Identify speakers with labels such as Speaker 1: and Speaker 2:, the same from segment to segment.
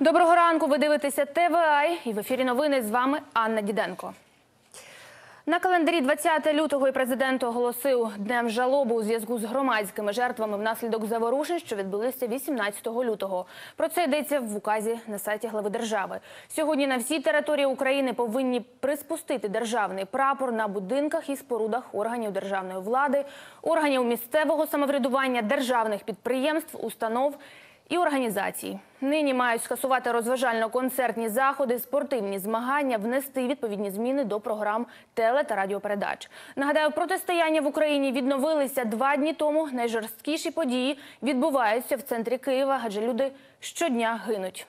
Speaker 1: Доброго ранку. Ви дивитеся ТВА і в ефірі новини з вами Анна Діденко. На календарі 20 лютого і президент оголосив днем жалоби у зв'язку з громадськими жертвами внаслідок заворушень, що відбулися 18 лютого. Про це йдеться в указі на сайті глави держави. Сьогодні на всій території України повинні приспустити державний прапор на будинках і спорудах органів державної влади, органів місцевого самоврядування, державних підприємств, установ і організацій. Нині мають скасувати розважально-концертні заходи, спортивні змагання, внести відповідні зміни до програм теле та радіопередач. Нагадаю, протистояння в Україні відновилися два дні тому. Найжорсткіші події відбуваються в центрі Києва, адже люди щодня гинуть.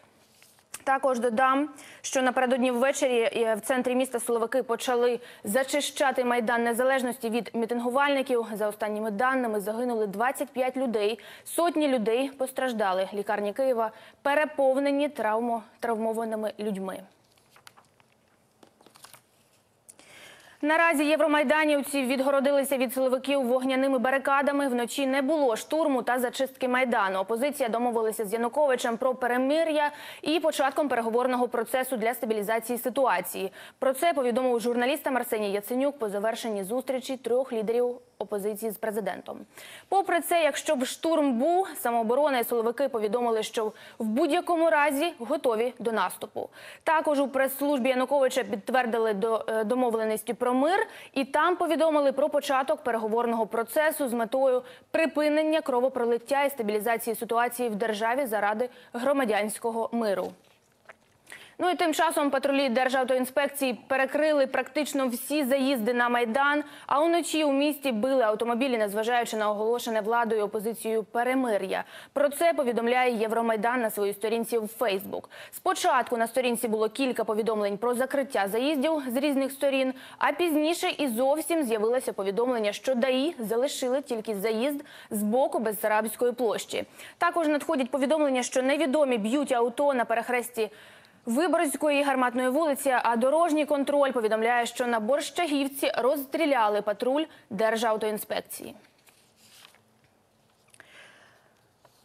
Speaker 1: Також додам, що напередодні ввечері е, в центрі міста силовики почали зачищати майдан незалежності від мітингувальників. За останніми даними загинули 25 людей. Сотні людей постраждали. Лікарні Києва переповнені травмо, травмованими людьми. Наразі євромайданівці відгородилися від силовиків вогняними барикадами. Вночі не було штурму та зачистки майдану. Опозиція домовилася з Януковичем про перемир'я і початком переговорного процесу для стабілізації ситуації. Про це повідомив журналістам Арсеній Яценюк по завершенні зустрічі трьох лідерів опозиції з президентом. Попри це, якщо б штурм був, самооборона і силовики повідомили, що в будь-якому разі готові до наступу. Також у прес-службі Януковича підтвердили е, домовленості про мир, і там повідомили про початок переговорного процесу з метою припинення кровопролиття і стабілізації ситуації в державі заради громадянського миру. Ну і тим часом патрулі Державтоінспекції перекрили практично всі заїзди на майдан. А уночі у місті били автомобілі, незважаючи на оголошене владою опозицією перемир'я. Про це повідомляє Євромайдан на своїй сторінці в Фейсбук. Спочатку на сторінці було кілька повідомлень про закриття заїздів з різних сторін. А пізніше і зовсім з'явилося повідомлення, що ДАІ залишили тільки заїзд з боку Безсарабської площі. Також надходять повідомлення, що невідомі б'ють авто на перехресті. Виборської гарматної вулиці, а дорожній контроль повідомляє, що на Борщагівці розстріляли патруль Державтоінспекції.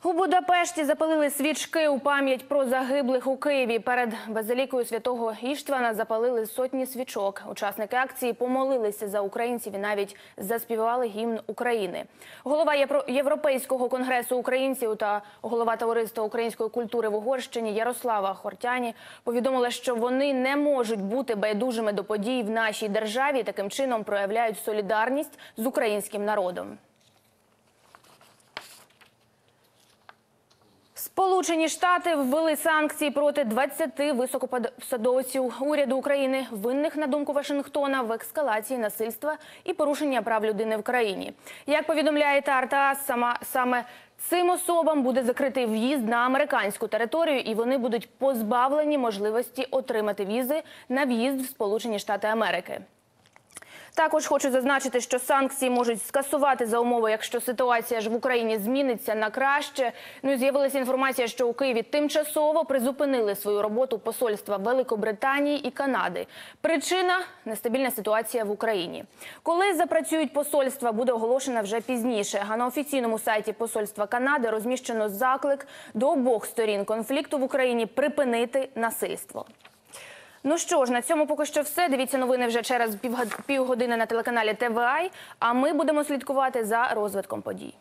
Speaker 1: У Будапешті запалили свічки у пам'ять про загиблих у Києві. Перед базилікою святого Іштвана запалили сотні свічок. Учасники акції помолилися за українців і навіть заспівали гімн України. Голова Євро- Європейського конгресу українців та голова товариства української культури в Угорщині Ярослава Хортяні повідомила, що вони не можуть бути байдужими до подій в нашій державі. Таким чином проявляють солідарність з українським народом. Сполучені Штати ввели санкції проти 20 високопосадовців уряду України, винних на думку Вашингтона в ескалації насильства і порушення прав людини в країні. Як повідомляє ТАРТА, сама саме цим особам буде закритий в'їзд на американську територію, і вони будуть позбавлені можливості отримати візи на в'їзд в Сполучені Штати Америки. Також хочу зазначити, що санкції можуть скасувати за умови, якщо ситуація ж в Україні зміниться на краще. Ну і з'явилася інформація, що у Києві тимчасово призупинили свою роботу посольства Великобританії і Канади. Причина нестабільна ситуація в Україні. Коли запрацюють посольства, буде оголошена вже пізніше. А на офіційному сайті посольства Канади розміщено заклик до обох сторін конфлікту в Україні припинити насильство. Ну що ж, на цьому поки що все. Дивіться новини вже через півгод- півгодини на телеканалі ТВАЙ. а ми будемо слідкувати за розвитком подій.